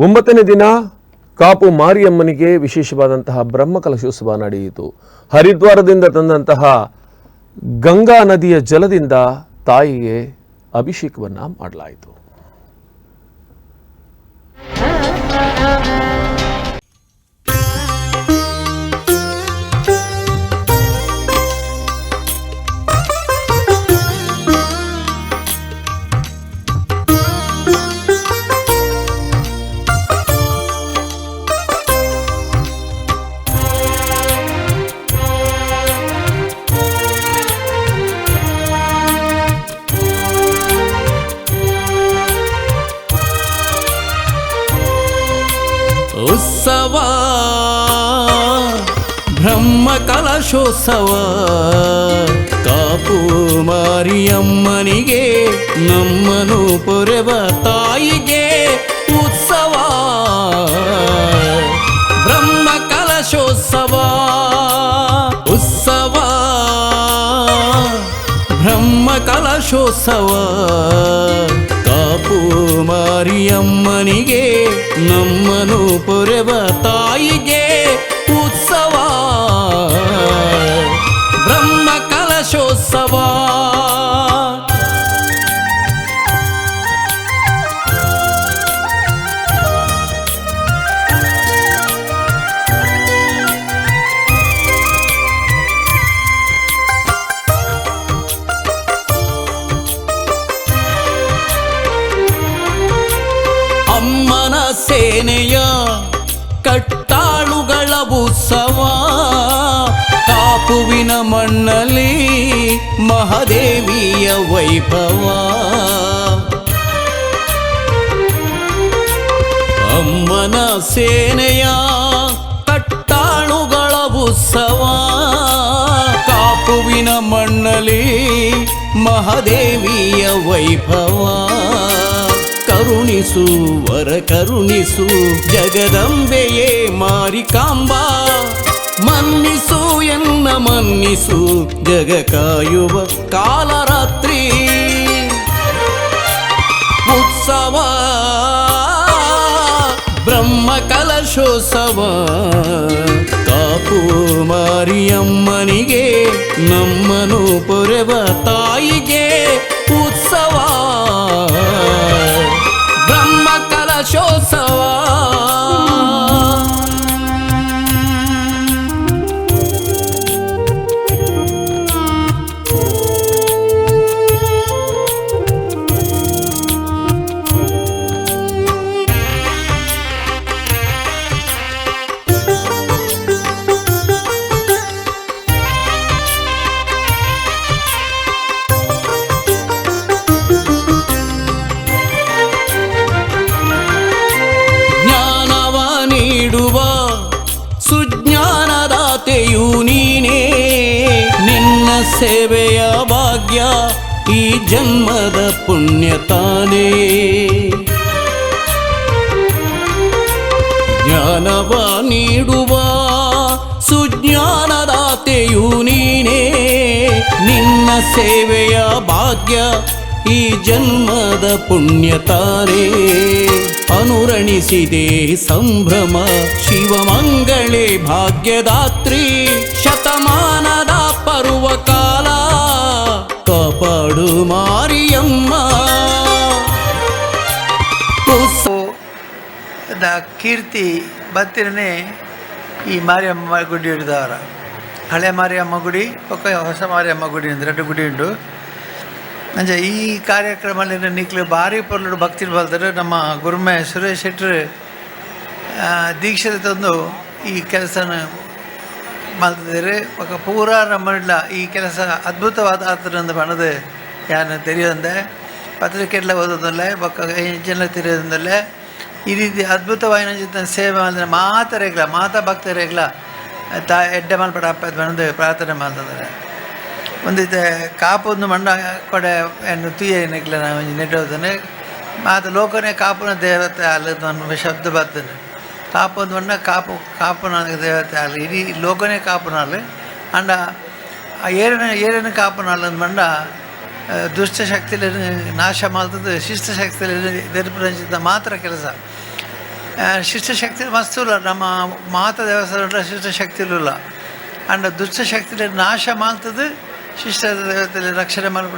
ಒಂಬತ್ತನೇ ದಿನ ಕಾಪು ಮಾರಿಯಮ್ಮನಿಗೆ ವಿಶೇಷವಾದಂತಹ ಬ್ರಹ್ಮಕಲಶೋತ್ಸವ ನಡೆಯಿತು. ಹರಿದ್ವಾರದಿಂದ ತಂದಂತಹ ಗಂಗಾ ನದಿಯ ಜಲದಿಂದ ತಾಯಿಗೆ ಅಭಿಷೇಕವನ್ನು ಮಾಡಲಾಯಿತು. ಉತ್ಸವ ಬ್ರಹ್ಮ ಕಲಶೋತ್ಸವ. ಕಾಪು ಮಾರಿಯಮ್ಮನಿಗೆ ನಮ್ಮನು ಪೊರೆವ ತಾಯಿಗೆ ಉತ್ಸವ. ಬ್ರಹ್ಮ ಕಲಶೋತ್ಸವ ಉತ್ಸವ. ಬ್ರಹ್ಮ ಕಲಶೋತ್ಸವ. ಕಾಪು ಮಾರಿಯಮ್ಮನಿಗೆ ನಮ್ಮನು ಪೊರೆವ ತಾಯಿಗೆ ಕಟ್ಟಾಳುಗಳ ಉತ್ಸವ. ಕಾಪುವಿನ ಮಣ್ಣಲ್ಲಿ ಮಹಾದೇವಿಯ ವೈಭವ. ಅಮ್ಮನ ಸೇನೆಯ ಕಟ್ಟಾಳುಗಳ ಉತ್ಸವ. ಕಾಪುವಿನ ಮಣ್ಣಲಿ ಮಹಾದೇವಿಯ ವೈಭವ. ಕರುಣಿಸು, ವರ ಕರುಣಿಸು, ಜಗದಂಬೆಯೇ ಮಾರಿಕಾಂಬ ಮನ್ನಿಸು ಎನ್ನ ಮನ್ನಿಸು, ಜಗ ಕಾಯುವ ಕಾಲರಾತ್ರಿ. ಉತ್ಸವ, ಬ್ರಹ್ಮ ಕಲಶೋತ್ಸವ, ಕಾಪು ಮಾರಿಯಮ್ಮನಿಗೆ ನಮ್ಮನು ಪೊರೆವ ತಾಯಿಗೆ. ಸೇವೆಯ ಭಾಗ್ಯ ಈ ಜನ್ಮದ ಪುಣ್ಯ ತಾನೇ. ಜ್ಞಾನವ ನೀಡುವ ಸುಜ್ಞಾನದಾತೆಯು ನೀನೇ. ನಿನ್ನ ಸೇವೆಯ ಭಾಗ್ಯ ಈ ಜನ್ಮದ ಪುಣ್ಯ ತಾರೆ ಅನುರಣಿಸಿದೆ ಸಂಭ್ರಮ ಶಿವಮಂಗಳೇ ಭಾಗ್ಯದಾತ್ರಿ ಶತಮಾನದ ಪರ್ವ ಕಾಲ ಕಾಪಾಡು ಮಾರಿಯಮ್ಮ. ಕೀರ್ತಿ ಬತ್ತಿರನೇ ಈ ಮಾರಿಯಮ್ಮ ಗುಡಿ ಹಿಡಿದವರ. ಹಳೆ ಮಾರಿಯಮ್ಮ ಗುಡಿ, ಪಕ್ಕ ಹೊಸ ಮಾರಿಯಮ್ಮ ಗುಡಿ ಅಂತ ಎರಡು ಗುಡಿ ಉಂಟು. ಅಂದರೆ ಈ ಕಾರ್ಯಕ್ರಮದಲ್ಲಿ ನಿಕ್ಲು ಭಾರಿ ಪೊರ್ಲು ಭಕ್ತಿ ಬಲ್ತಾರೆ ನಮ್ಮ ಗುರುಮೆ ಸುರೇಶ್ ಶೆಟ್ಟರು ದೀಕ್ಷೆ ತಂದು ಈ ಕೆಲಸನ ಪಕ್ಕ ಪೂರ ನಮ್ಮಲ್ಲ ಈ ಕೆಲಸ ಅದ್ಭುತವಾದ ಆತರಂದು ಬಣ್ಣದು ಯಾನು ತೆರೆಯೋದಂದೆ ಪತ್ರಿಕೆಲ್ಲ ಓದೋದಲ್ಲ ಪಕ್ಕ ಜನ ತೆರೆಯೋದಲ್ಲೇ ಈ ರೀತಿ ಅದ್ಭುತವಾದ ಸೇವೆ ಮಾಡಿದ್ರೆ ಮಾತರೆಗ್ಲ ಮಾತ ಭಕ್ತರೆಗ್ಲ ತಾ ಎಡ್ಡೆ ಮಲ್ಪಡ ಅಪ್ಪ ಪ್ರಾರ್ಥನೆ ಮಾಡ್ತಿದ್ದಾರೆ. ಒಂದಿದೆ ಕಾಪೊಂದು ಮಂಡ ಕೊಡೆ ಏನು ತುಯ್ಯ ನೆಗ್ಲ ನಾವು ನೆಟ್ಟೋದನೆ ಮಾತ ಲೋಕನೇ ಕಾಪುನ ದೇವತೆ ಅಲ್ಲದ ಶಬ್ದ ಬರ್ತದೆ. ಕಾಪೊಂದು ಮಂಡ ಕಾಪು ಕಾಪುನ ದೇವತೆ ಅಲ್ಲ ಇಡೀ ಲೋಕನೇ ಕಾಪುನಾಲ್. ಅಂಡ ಆ ಏರನ, ಏರಿನ ಮಂಡ ದುಷ್ಟ ಶಕ್ತಿಯಲ್ಲಿ ನಾಶ ಶಿಷ್ಟ ಶಕ್ತಿಯಲ್ಲಿ ನೆರಪು ಮಾತ್ರ ಕೆಲಸ. ಶಿಷ್ಟಶಕ್ತಿ ಮಸ್ತುಲ್ಲ ನಮ್ಮ ಮಾತ ದೇವಸ್ಥಾನ ಶಿಷ್ಟಶಕ್ತಿಲೂ ಇಲ್ಲ. ಅಂಡ ದುಷ್ಟ ಶಕ್ತಿ ನಾಶ ಮಾಡ್ತದೆ, ಶಿಷ್ಟ ದೇವತೆಯಲ್ಲಿ ರಕ್ಷಣೆ ಮಾಡ್ಬಿಟ್ಟು